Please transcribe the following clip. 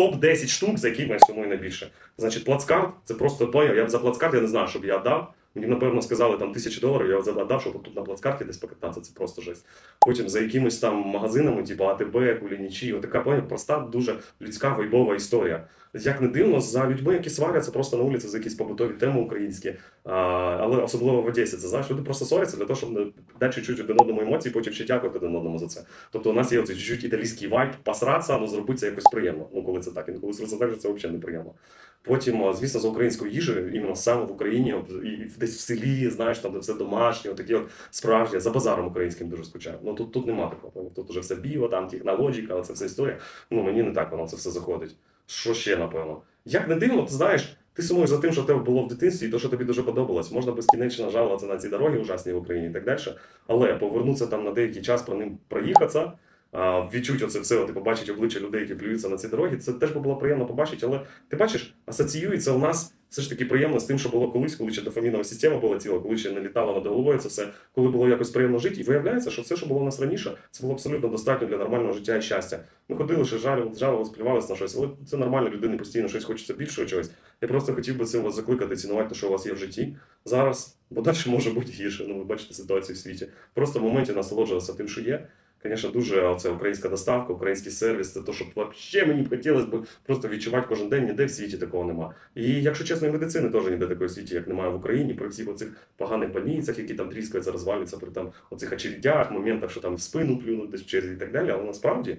топ-10 штук, за які я сумую найбільше. Значить, плацкарт це просто поняв. Я б за плацкарт я не знаю, щоб я дав. Мені, напевно, сказали там тисячі доларів, я задав, щоб тут на плацкарті десь покататися, це просто жесть. Потім за якимись там магазинами, типу АТБ, Кулінічі, отака поняв, проста, дуже людська вайбова історія. Як не дивно, за людьми, які сваряться просто на вулиці за якісь побутові теми українські, а, але особливо в Одесі, це знаєш, люди просто сваряться для того, щоб дати чуть-чуть один одному емоції, потім ще дякувати один одному за це. Тобто у нас є оцей чуть-чуть італійський вайб, посратися, але зробити це якось приємно. Ну, коли це так, і коли це так, це взагалі неприємно. Потім, звісно, за українською їжею, іменно саме в Україні, і десь в селі, знаєш, там де все домашнє, такі от справжні, за базаром українським дуже скучаю. Ну тут, тут нема такого. Тут уже все біо, там технологіка, це все історія. Ну мені не так воно це все заходить. Що ще, напевно? Як не дивно, ти знаєш, ти сумуєш за тим, що в тебе було в дитинстві, і то, що тобі дуже подобалось. Можна безкінечно жалуватися на ці дороги ужасні в Україні і так далі. Але повернутися там на деякий час про ним проїхатися, відчути оце все, ти побачити обличчя людей, які плюються на ці дороги. Це теж було приємно побачити, але ти бачиш, асоціюється у нас все ж таки приємно з тим, що було колись, коли ще дофамінова система була ціла, коли ще не літала над головою це все, коли було якось приємно жити. І виявляється, що все, що було у нас раніше, це було абсолютно достатньо для нормального життя і щастя. Ми ходили, ще жалювали, жалувалися, плювалися на щось, але це нормально, людини постійно щось хочеться більшого чогось. Я просто хотів би цим вас закликати, цінувати те, що у вас є в житті зараз, бо далі може бути гірше. Ну, ви бачите ситуацію в світі. Просто в моменті насолоджуватися тим, що є. Звісно, дуже оце українська доставка, український сервіс, це те, що взагалі мені б хотілося б просто відчувати кожен день, ніде в світі такого нема. І якщо чесно, і медицини теж ніде такої в світі, як немає в Україні, при всіх оцих поганих больницях, які там тріскаються, розвалюються, при там оцих очередях, моментах, що там в спину плюнуть десь в черзі і так далі. Але насправді